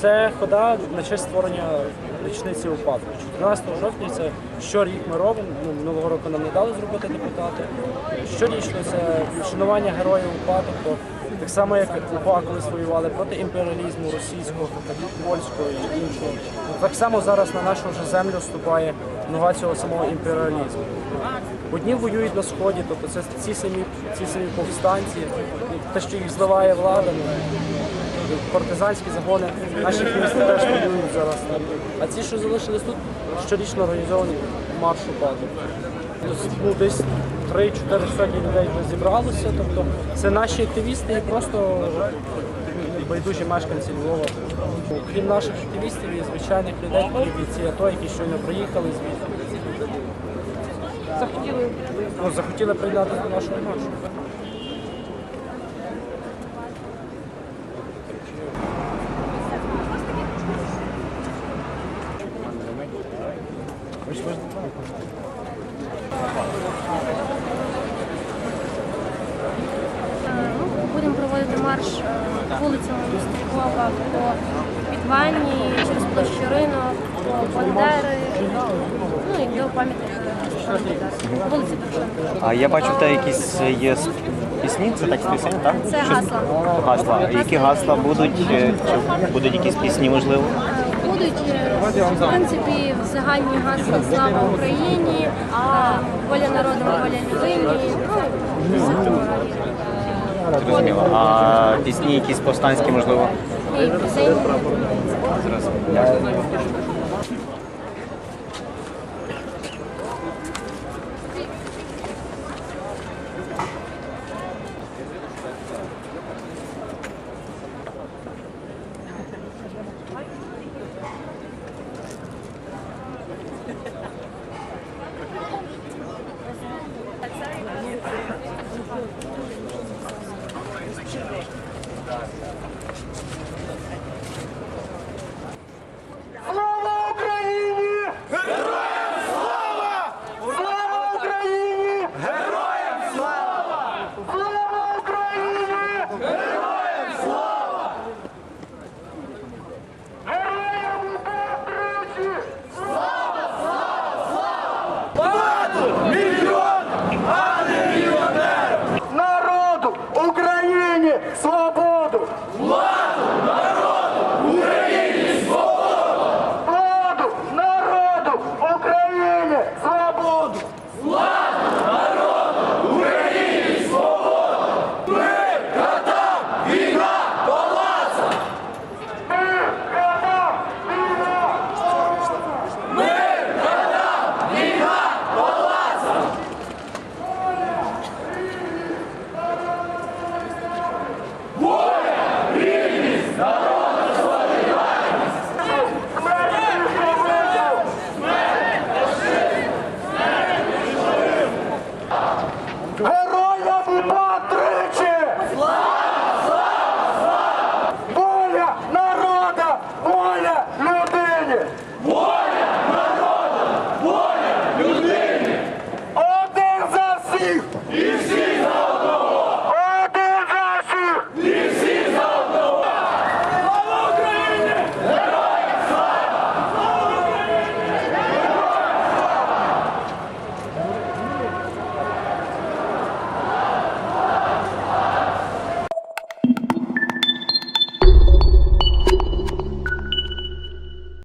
Це хода на честь створення річниці УПАДу. 14 жовтня це щорік ми робимо. Ну, минулого року нам не дали зробити депутати. Щорічно це вшанування героїв УПА, так само, як УПА колись воювали проти імперіалізму російського, польського і іншого. Так само зараз на нашу вже землю вступає нога цього самого імперіалізму. Одні воюють на сході, тобто це ці самі, ці самі повстанці, те, що їх зливає влада. Партизанські загони наших міст теж воюють зараз. А ці, що залишились тут, щорічно організовані марш упаду. Ну, десь 3-4 сотні людей вже зібралося. Тобто це наші активісти і просто байдужі мешканці Львова. Крім наших активістів і звичайних людей, такі бійці АТО, які щойно приїхали звідти. Захотіли, ну, захотіли приєднатися до нашого маршу. Марш е, вулицями Мостикова по Підвальній, через площу ринок, по Бандери, ну і до пам'ятника Вулиці. А я бачу, в тебе якісь є пісні, це так пісень, так? Це Щось- гасла. Гасла. Які гасла будуть? Е, Чи будуть якісь пісні, можливо? Е, Будуть, е, в принципі, загальні гасла Слава Україні, е, воля народу, воля людині. Ну, все в цьому роді. Зрозуміло. А пісні якісь повстанські, можливо? І пісень. Дякую. you!